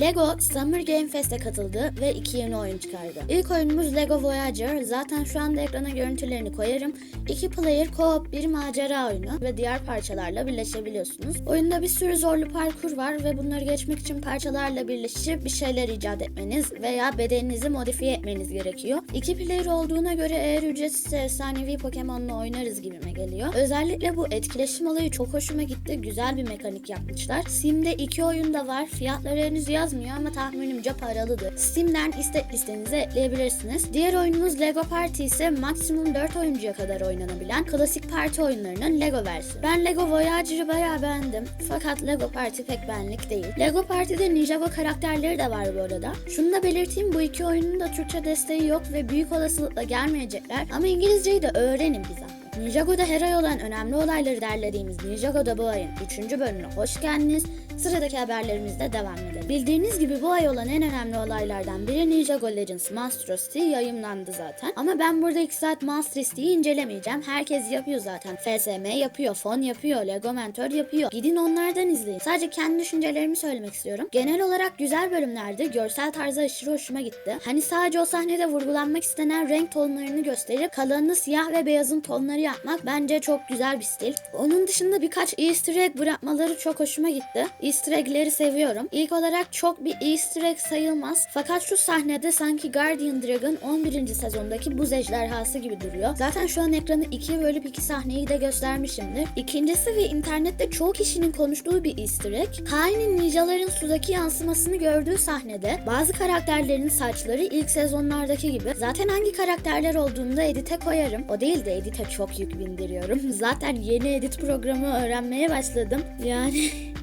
Lego Summer Game Fest'e katıldı ve iki yeni oyun çıkardı. İlk oyunumuz Lego Voyager. Zaten şu anda ekrana görüntülerini koyarım. İki player co-op bir macera oyunu ve diğer parçalarla birleşebiliyorsunuz. Oyunda bir sürü zorlu parkur var ve bunları geçmek için parçalarla birleşip bir şeyler icat etmeniz veya bedeninizi modifiye etmeniz gerekiyor. İki player olduğuna göre eğer ücretsizse efsanevi Pokemon'la oynarız gibime geliyor. Özellikle bu etkileşim olayı çok hoşuma gitti. Güzel bir mekanik yapmışlar. Steam'de iki oyunda var. Fiyatları henüz yazmıyor ama tahminimce paralıdır. Steam'den istek listenize ekleyebilirsiniz. Diğer oyunumuz Lego Party ise maksimum 4 oyuncuya kadar oynanabilen klasik parti oyunlarının Lego versiyonu. Ben Lego Voyager'ı bayağı beğendim. Fakat Lego Party pek benlik değil. Lego Party'de Ninjago karakterleri de var bu arada. Şunu da belirteyim bu iki oyunun da Türkçe desteği yok ve büyük olasılıkla gelmeyecekler. Ama İngilizceyi de öğrenin zahmet. Ninjago'da her ay olan önemli olayları derlediğimiz Ninjago'da bu ayın 3. bölümüne hoş geldiniz. Sıradaki haberlerimizle devam edelim. Bildiğiniz gibi bu ay olan en önemli olaylardan biri Ninjago Legends Monstrosity yayınlandı zaten. Ama ben burada 2 saat Monstrosti'yi incelemeyeceğim. Herkes yapıyor zaten. FSM yapıyor, Fon yapıyor, Lego Mentor yapıyor. Gidin onlardan izleyin. Sadece kendi düşüncelerimi söylemek istiyorum. Genel olarak güzel bölümlerdi. Görsel tarzı aşırı hoşuma gitti. Hani sadece o sahnede vurgulanmak istenen renk tonlarını gösterip kalanını siyah ve beyazın tonları yapmak bence çok güzel bir stil. Onun dışında birkaç easter egg bırakmaları çok hoşuma gitti. Easter egg'leri seviyorum. İlk olarak çok bir easter egg sayılmaz. Fakat şu sahnede sanki Guardian Dragon 11. sezondaki buz ejderhası gibi duruyor. Zaten şu an ekranı ikiye bölüp iki sahneyi de göstermişimdir. İkincisi ve internette çoğu kişinin konuştuğu bir easter egg. Kai'nin ninjaların sudaki yansımasını gördüğü sahnede bazı karakterlerin saçları ilk sezonlardaki gibi. Zaten hangi karakterler olduğunu da edite koyarım. O değil de edite çok yük bindiriyorum. Zaten yeni edit programı öğrenmeye başladım. Yani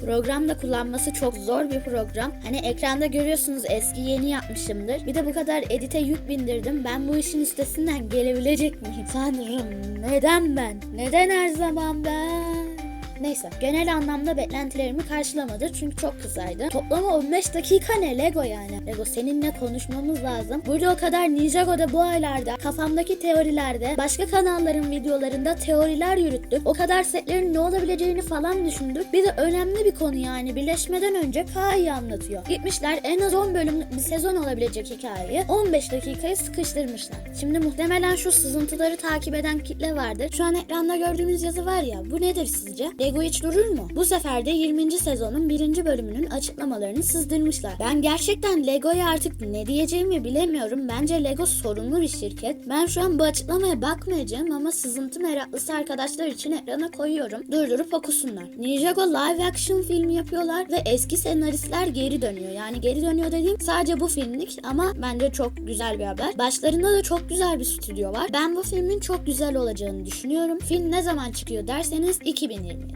Programda kullanması çok zor bir program. Hani ekranda görüyorsunuz eski yeni yapmışımdır. Bir de bu kadar edite yük bindirdim. Ben bu işin üstesinden gelebilecek miyim? Tanrım neden ben? Neden her zaman ben? Neyse genel anlamda beklentilerimi karşılamadı çünkü çok kısaydı. Toplama 15 dakika ne Lego yani. Lego seninle konuşmamız lazım. Burada o kadar Ninjago'da bu aylarda kafamdaki teorilerde başka kanalların videolarında teoriler yürüttük. O kadar setlerin ne olabileceğini falan düşündük. Bir de önemli bir konu yani birleşmeden önce Kai'yi anlatıyor. Gitmişler en az 10 bölümlük bir sezon olabilecek hikayeyi 15 dakikaya sıkıştırmışlar. Şimdi muhtemelen şu sızıntıları takip eden kitle vardır. Şu an ekranda gördüğümüz yazı var ya bu nedir sizce? Lego hiç durur mu? Bu sefer de 20. sezonun 1. bölümünün açıklamalarını sızdırmışlar. Ben gerçekten Lego'ya artık ne diyeceğimi bilemiyorum. Bence Lego sorunlu bir şirket. Ben şu an bu açıklamaya bakmayacağım ama sızıntı meraklısı arkadaşlar için ekrana koyuyorum. Durdurup okusunlar. Ninjago live action filmi yapıyorlar ve eski senaristler geri dönüyor. Yani geri dönüyor dediğim sadece bu filmlik ama bence çok güzel bir haber. Başlarında da çok güzel bir stüdyo var. Ben bu filmin çok güzel olacağını düşünüyorum. Film ne zaman çıkıyor derseniz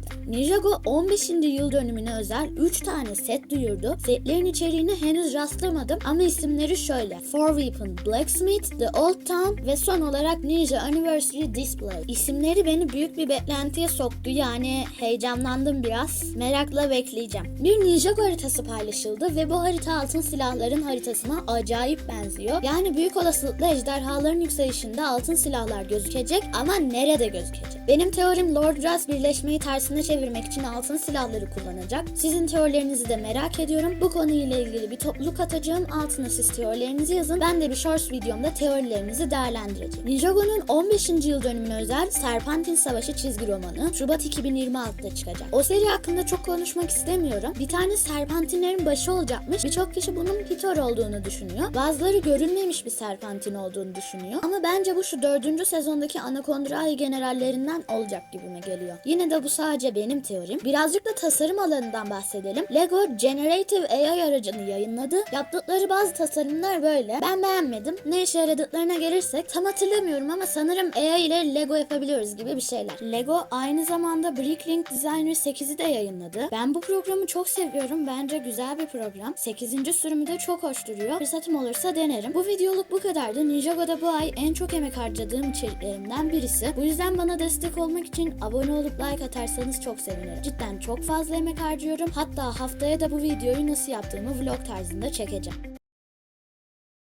2027. Ninjago 15. yıl dönümüne özel 3 tane set duyurdu. Setlerin içeriğini henüz rastlamadım ama isimleri şöyle. Four Weapon Blacksmith, The Old Town ve son olarak Ninja Anniversary Display. İsimleri beni büyük bir beklentiye soktu yani heyecanlandım biraz. Merakla bekleyeceğim. Bir Ninjago haritası paylaşıldı ve bu harita altın silahların haritasına acayip benziyor. Yani büyük olasılıkla ejderhaların yükselişinde altın silahlar gözükecek ama nerede gözükecek? Benim teorim Lord Ras birleşmeyi tersine çevirmek için altın silahları kullanacak. Sizin teorilerinizi de merak ediyorum. Bu konuyla ilgili bir topluluk atacağım. Altına siz teorilerinizi yazın. Ben de bir shorts videomda teorilerinizi değerlendireceğim. Ninjago'nun 15. yıl dönümüne özel Serpentin Savaşı çizgi romanı Şubat 2026'da çıkacak. O seri hakkında çok konuşmak istemiyorum. Bir tane Serpentinlerin başı olacakmış. Birçok kişi bunun Pitor olduğunu düşünüyor. Bazıları görünmemiş bir Serpentin olduğunu düşünüyor. Ama bence bu şu 4. sezondaki Anakondra'yı generallerinden olacak gibime geliyor. Yine de bu sadece benim teorim. Birazcık da tasarım alanından bahsedelim. Lego Generative AI aracını yayınladı. Yaptıkları bazı tasarımlar böyle. Ben beğenmedim. Ne işe yaradıklarına gelirsek tam hatırlamıyorum ama sanırım AI ile Lego yapabiliyoruz gibi bir şeyler. Lego aynı zamanda Bricklink Designer 8'i de yayınladı. Ben bu programı çok seviyorum. Bence güzel bir program. 8. sürümü de çok hoş duruyor. Fırsatım olursa denerim. Bu videoluk bu kadardı. Ninjago'da bu ay en çok emek harcadığım içeriklerimden birisi. Bu yüzden bana destek olmak için abone olup like atarsanız çok sevinirim. Cidden çok fazla emek harcıyorum. Hatta haftaya da bu videoyu nasıl yaptığımı vlog tarzında çekeceğim.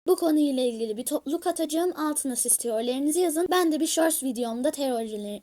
Bu konuyla ilgili bir topluluk atacağım. Altına siz teorilerinizi yazın. Ben de bir shorts videomda teorileri,